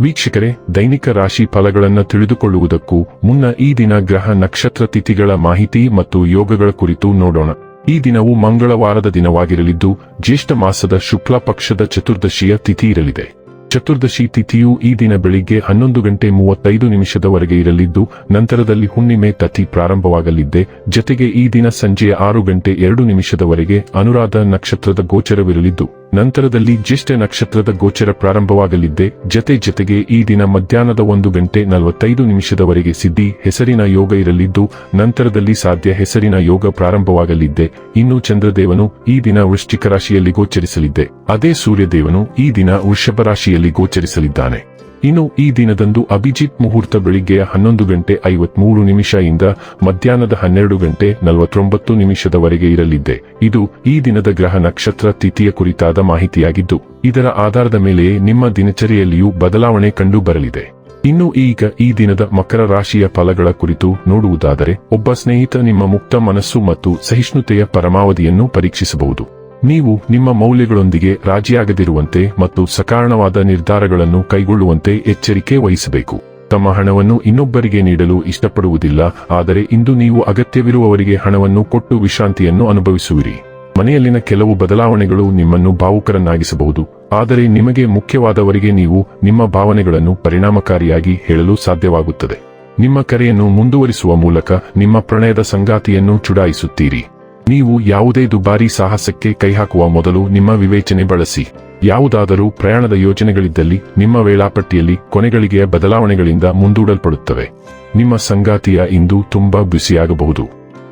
ವೀಕ್ಷಕರೇ, ದೈನಿಕ ರಾಶಿ ಫಲಗಳನ್ನು ತಿಳಿದುಕೊಳ್ಳುವುದಕ್ಕೂ ಮುನ್ನ ಈ ದಿನ ಗ್ರಹ ನಕ್ಷತ್ರ ತಿಥಿಗಳ ಮಾಹಿತಿ ಮತ್ತು ಯೋಗಗಳ ಕುರಿತು ನೋಡೋಣ. ಈ ದಿನವು ಮಂಗಳವಾರದ ದಿನವಾಗಿರಲಿದ್ದು, ಜ್ಯೇಷ್ಠ ಮಾಸದ ಶುಕ್ಲ ಪಕ್ಷದ ಚತುರ್ದಶಿಯ ತಿಥಿ ಇರಲಿದೆ. ಚತುರ್ದಶಿ ತಿಥಿಯು ಈ ದಿನ ಬೆಳಿಗ್ಗೆ ಹನ್ನೊಂದು ಗಂಟೆ ಮೂವತ್ತೈದು ನಿಮಿಷದವರೆಗೆ ಇರಲಿದ್ದು, ನಂತರದಲ್ಲಿ ಹುಣ್ಣಿಮೆ ತಥಿ ಪ್ರಾರಂಭವಾಗಲಿದ್ದೆ. ಜತೆಗೆ ಈ ದಿನ ಸಂಜೆಯ ಆರು ಗಂಟೆ ಎರಡು ನಿಮಿಷದವರೆಗೆ ಅನುರಾಧ ನಕ್ಷತ್ರದ ಗೋಚರವಿರಲಿದ್ದು ನಂತರದಲ್ಲಿ ಜ್ಯೇಷ್ಠ ನಕ್ಷತ್ರದ ಗೋಚರ ಪ್ರಾರಂಭವಾಗಲಿದ್ದೆ. ಜತೆ ಜತೆಗೆ ಈ ದಿನ ಮಧ್ಯಾಹ್ನದ ಒಂದು ಗಂಟೆ ನಲವತ್ತೈದು ನಿಮಿಷದವರೆಗೆ ಸಿದ್ಧಿ, ಹೆಸರಿನ ಯೋಗ ಇರಲಿದ್ದು, ನಂತರದಲ್ಲಿ ಸಾಧ್ಯ ಹೆಸರಿನ ಯೋಗ ಪ್ರಾರಂಭವಾಗಲಿದ್ದೆ. ಇನ್ನು ಚಂದ್ರದೇವನು ಈ ದಿನ ವೃಶ್ಚಿಕ ರಾಶಿಯಲ್ಲಿ ಗೋಚರಿಸಲಿದ್ದೆ. ಅದೇ ಸೂರ್ಯದೇವನು ಈ ದಿನ ವೃಷಭ ರಾಶಿಯಲ್ಲಿ ಗೋಚರಿಸಲಿದ್ದಾನೆ. ಇನ್ನು ಈ ದಿನದಂದು ಅಭಿಜಿತ್ ಮುಹೂರ್ತ ಬೆಳಿಗ್ಗೆಯ ಹನ್ನೊಂದು ಗಂಟೆ ಐವತ್ಮೂರು ನಿಮಿಷ ಇಂದ ಮಧ್ಯಾಹ್ನದ ಹನ್ನೆರಡು ಗಂಟೆ ನಲವತ್ತೊಂಬತ್ತು ನಿಮಿಷದವರೆಗೆ ಇರಲಿದ್ದೆ ಇದು ಈ ದಿನದ ಗ್ರಹ ನಕ್ಷತ್ರ ತಿಥಿಯ ಕುರಿತಾದ ಮಾಹಿತಿಯಾಗಿದ್ದು, ಇದರ ಆಧಾರದ ಮೇಲೆಯೇ ನಿಮ್ಮ ದಿನಚರಿಯಲ್ಲಿಯೂ ಬದಲಾವಣೆ ಕಂಡು ಬರಲಿದೆ ಇನ್ನು ಈಗ ಈ ದಿನದ ಮಕರ ರಾಶಿಯ ಫಲಗಳ ಕುರಿತು ನೋಡುವುದಾದರೆ, ಒಬ್ಬ ಸ್ನೇಹಿತ ನಿಮ್ಮ ಮುಕ್ತ ಮನಸ್ಸು ಮತ್ತು ಸಹಿಷ್ಣುತೆಯ ಪರಮಾವಧಿಯನ್ನು ಪರೀಕ್ಷಿಸಬಹುದು. ನೀವು ನಿಮ್ಮ ಮೌಲ್ಯಗಳೊಂದಿಗೆ ರಾಜಿಯಾಗದಿರುವಂತೆ ಮತ್ತು ಸಕಾರಣವಾದ ನಿರ್ಧಾರಗಳನ್ನು ಕೈಗೊಳ್ಳುವಂತೆ ಎಚ್ಚರಿಕೆ ವಹಿಸಬೇಕು. ತಮ್ಮ ಹಣವನ್ನು ಇನ್ನೊಬ್ಬರಿಗೆ ನೀಡಲು ಇಷ್ಟಪಡುವುದಿಲ್ಲ, ಆದರೆ ಇಂದು ನೀವು ಅಗತ್ಯವಿರುವವರಿಗೆ ಹಣವನ್ನು ಕೊಟ್ಟು ವಿಶ್ರಾಂತಿಯನ್ನು ಅನುಭವಿಸುವಿರಿ. ಮನೆಯಲ್ಲಿನ ಕೆಲವು ಬದಲಾವಣೆಗಳು ನಿಮ್ಮನ್ನು ಭಾವುಕರನ್ನಾಗಿಸಬಹುದು, ಆದರೆ ನಿಮಗೆ ಮುಖ್ಯವಾದವರಿಗೆ ನೀವು ನಿಮ್ಮ ಭಾವನೆಗಳನ್ನು ಪರಿಣಾಮಕಾರಿಯಾಗಿ ಹೇಳಲು ಸಾಧ್ಯವಾಗುತ್ತದೆ. ನಿಮ್ಮ ಕರೆಯನ್ನು ಮುಂದುವರಿಸುವ ಮೂಲಕ ನಿಮ್ಮ ಪ್ರಣಯದ ಸಂಗಾತಿಯನ್ನು ಚುಡಾಯಿಸುತ್ತೀರಿ. ನೀವು ಯಾವುದೇ ದುಬಾರಿ ಸಾಹಸಕ್ಕೆ ಕೈಹಾಕುವ ಮೊದಲು ನಿಮ್ಮ ವಿವೇಚನೆ ಬಳಸಿ. ಯಾವುದಾದರೂ ಪ್ರಯಾಣದ ಯೋಜನೆಗಳಿದ್ದಲ್ಲಿ ನಿಮ್ಮ ವೇಳಾಪಟ್ಟಿಯಲ್ಲಿ ಕೊನೆಗಳಿಗೆ ಬದಲಾವಣೆಗಳಿಂದ ಮುಂದೂಡಲ್ಪಡುತ್ತವೆ. ನಿಮ್ಮ ಸಂಗಾತಿಯ ಇಂದು ತುಂಬಾ ಬಿಸಿಯಾಗಬಹುದು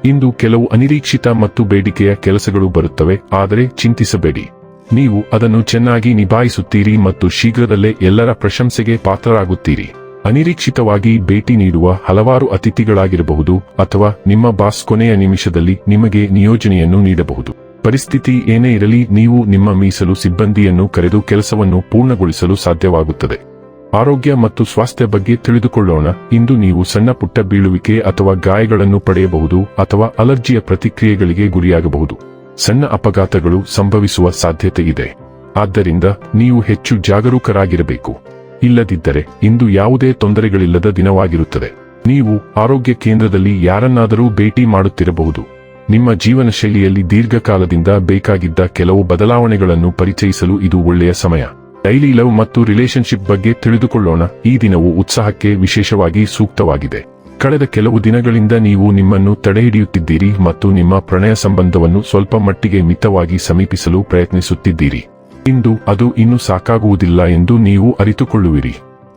ಇಂದು ಕೆಲವು ಅನಿರೀಕ್ಷಿತ ಮತ್ತು ಬೇಡಿಕೆಯ ಕೆಲಸಗಳು ಬರುತ್ತವೆ, ಆದರೆ ಚಿಂತಿಸಬೇಡಿ. ನೀವು ಅದನ್ನು ಚೆನ್ನಾಗಿ ನಿಭಾಯಿಸುತ್ತೀರಿ ಮತ್ತು ಶೀಘ್ರದಲ್ಲೇ ಎಲ್ಲರ ಪ್ರಶಂಸೆಗೆ ಪಾತ್ರರಾಗುತ್ತೀರಿ. ಅನಿರೀಕ್ಷಿತವಾಗಿ ಭೇಟಿ ನೀಡುವ ಹಲವಾರು ಅತಿಥಿಗಳಾಗಿರಬಹುದು ಅಥವಾ ನಿಮ್ಮ ಬಾಸ್ ಕೊನೆಯ ನಿಮಿಷದಲ್ಲಿ ನಿಮಗೆ ನಿಯೋಜನೆಯನ್ನು ನೀಡಬಹುದು. ಪರಿಸ್ಥಿತಿ ಏನೇ ಇರಲಿ, ನೀವು ನಿಮ್ಮ ಮೀಸಲು ಸಿಬ್ಬಂದಿಯನ್ನು ಕರೆದು ಕೆಲಸವನ್ನು ಪೂರ್ಣಗೊಳಿಸಲು ಸಾಧ್ಯವಾಗುತ್ತದೆ. ಆರೋಗ್ಯ ಮತ್ತು ಸ್ವಾಸ್ಥ್ಯ ಬಗ್ಗೆ ತಿಳಿದುಕೊಳ್ಳೋಣ. ಇಂದು ನೀವು ಸಣ್ಣ ಪುಟ್ಟ ಬೀಳುವಿಕೆ ಅಥವಾ ಗಾಯಗಳನ್ನು ಪಡೆಯಬಹುದು ಅಥವಾ ಅಲರ್ಜಿಯ ಪ್ರತಿಕ್ರಿಯೆಗಳಿಗೆ ಗುರಿಯಾಗಬಹುದು. ಸಣ್ಣ ಅಪಘಾತಗಳು ಸಂಭವಿಸುವ ಸಾಧ್ಯತೆ ಇದೆ. ಆದ್ದರಿಂದ ನೀವು ಹೆಚ್ಚು ಜಾಗರೂಕರಾಗಿರಬೇಕು. ಇಲ್ಲದಿದ್ದರೆ ಇಂದು ಯಾವುದೇ ತೊಂದರೆಗಳಿಲ್ಲದ ದಿನವಾಗಿರುತ್ತದೆ. ನೀವು ಆರೋಗ್ಯ ಕೇಂದ್ರದಲ್ಲಿ ಯಾರನ್ನಾದರೂ ಭೇಟಿ ಮಾಡುತ್ತಿರಬಹುದು. ನಿಮ್ಮ ಜೀವನ ಶೈಲಿಯಲ್ಲಿ ದೀರ್ಘಕಾಲದಿಂದ ಬೇಕಾಗಿದ್ದ ಕೆಲವು ಬದಲಾವಣೆಗಳನ್ನು ಪರಿಚಯಿಸಲು ಇದು ಒಳ್ಳೆಯ ಸಮಯ. ಡೈಲಿ ಲವ್ ಮತ್ತು ರಿಲೇಶನ್ಶಿಪ್ ಬಗ್ಗೆ ತಿಳಿದುಕೊಳ್ಳೋಣ. ಈ ದಿನವು ಉತ್ಸಾಹಕ್ಕೆ ವಿಶೇಷವಾಗಿ ಸೂಕ್ತವಾಗಿದೆ. ಕಳೆದ ಕೆಲವು ದಿನಗಳಿಂದ ನೀವು ನಿಮ್ಮನ್ನು ತಡೆಹಿಡಿಯುತ್ತಿದ್ದೀರಿ ಮತ್ತು ನಿಮ್ಮ ಪ್ರಣಯ ಸಂಬಂಧವನ್ನು ಸ್ವಲ್ಪ ಮಟ್ಟಿಗೆ ಮಿತವಾಗಿ ಸಮೀಪಿಸಲು ಪ್ರಯತ್ನಿಸುತ್ತಿದ್ದೀರಿ. ಇಂದು ಅದು ಇನ್ನು ಸಾಕಾಗುವುದಿಲ್ಲ ಎಂದು ನೀವು ಅರಿತುಕೊಳ್ಳುವಿರಿ.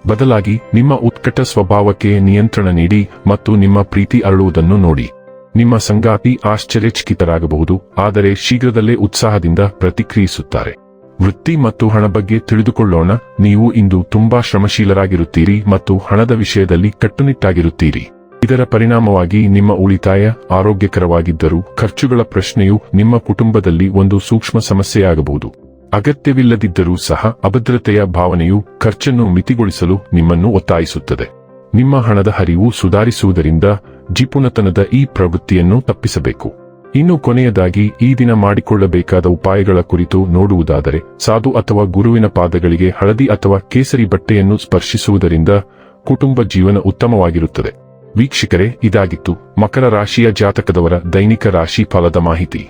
ಬದಲಾಗಿ ನಿಮ್ಮ ಉತ್ಕಟ ಸ್ವಭಾವಕ್ಕೆ ನಿಯಂತ್ರಣ ನೀಡಿ ಮತ್ತು ನಿಮ್ಮ ಪ್ರೀತಿ ಅರಳುವುದನ್ನು ನೋಡಿ. ನಿಮ್ಮ ಸಂಗಾತಿ ಆಶ್ಚರ್ಯಚಕಿತರಾಗಬಹುದು, ಆದರೆ ಶೀಘ್ರದಲ್ಲೇ ಉತ್ಸಾಹದಿಂದ ಪ್ರತಿಕ್ರಿಯಿಸುತ್ತಾರೆ. ವೃತ್ತಿ ಮತ್ತು ಹಣ ಬಗ್ಗೆ ತಿಳಿದುಕೊಳ್ಳೋಣ, ನೀವು ಇಂದು ತುಂಬಾ ಶ್ರಮಶೀಲರಾಗಿರುತ್ತೀರಿ ಮತ್ತು ಹಣದ ವಿಷಯದಲ್ಲಿ ಕಟ್ಟುನಿಟ್ಟಾಗಿರುತ್ತೀರಿ. ಇದರ ಪರಿಣಾಮವಾಗಿ ನಿಮ್ಮ ಉಳಿತಾಯ ಆರೋಗ್ಯಕರವಾಗಿದ್ದರೂ ಖರ್ಚುಗಳ ಪ್ರಶ್ನೆಯು ನಿಮ್ಮ ಕುಟುಂಬದಲ್ಲಿ ಒಂದು ಸೂಕ್ಷ್ಮ ಸಮಸ್ಯೆಯಾಗಬಹುದು. ಅಗತ್ಯವಿಲ್ಲದಿದ್ದರೂ ಸಹ ಅಭದ್ರತೆಯ ಭಾವನೆಯು ಖರ್ಚನ್ನು ಮಿತಿಗೊಳಿಸಲು ನಿಮ್ಮನ್ನು ಒತ್ತಾಯಿಸುತ್ತದೆ. ನಿಮ್ಮ ಹಣದ ಹರಿವು ಸುಧಾರಿಸುವುದರಿಂದ ಜಿಪುಣತನದ ಈ ಪ್ರವೃತ್ತಿಯನ್ನು ತಪ್ಪಿಸಬೇಕು. ಇನ್ನು ಕೊನೆಯದಾಗಿ ಈ ದಿನ ಮಾಡಿಕೊಳ್ಳಬೇಕಾದ ಉಪಾಯಗಳ ಕುರಿತು ನೋಡುವುದಾದರೆ, ಸಾಧು ಅಥವಾ ಗುರುವಿನ ಪಾದಗಳಿಗೆ ಹಳದಿ ಅಥವಾ ಕೇಸರಿ ಬಟ್ಟೆಯನ್ನು ಸ್ಪರ್ಶಿಸುವುದರಿಂದ ಕುಟುಂಬ ಜೀವನ ಉತ್ತಮವಾಗಿರುತ್ತದೆ. ವೀಕ್ಷಕರೇ, ಇದಾಗಿತ್ತು ಮಕರ ರಾಶಿಯ ಜಾತಕದವರ ದೈನಿಕ ರಾಶಿ ಫಲದ ಮಾಹಿತಿ.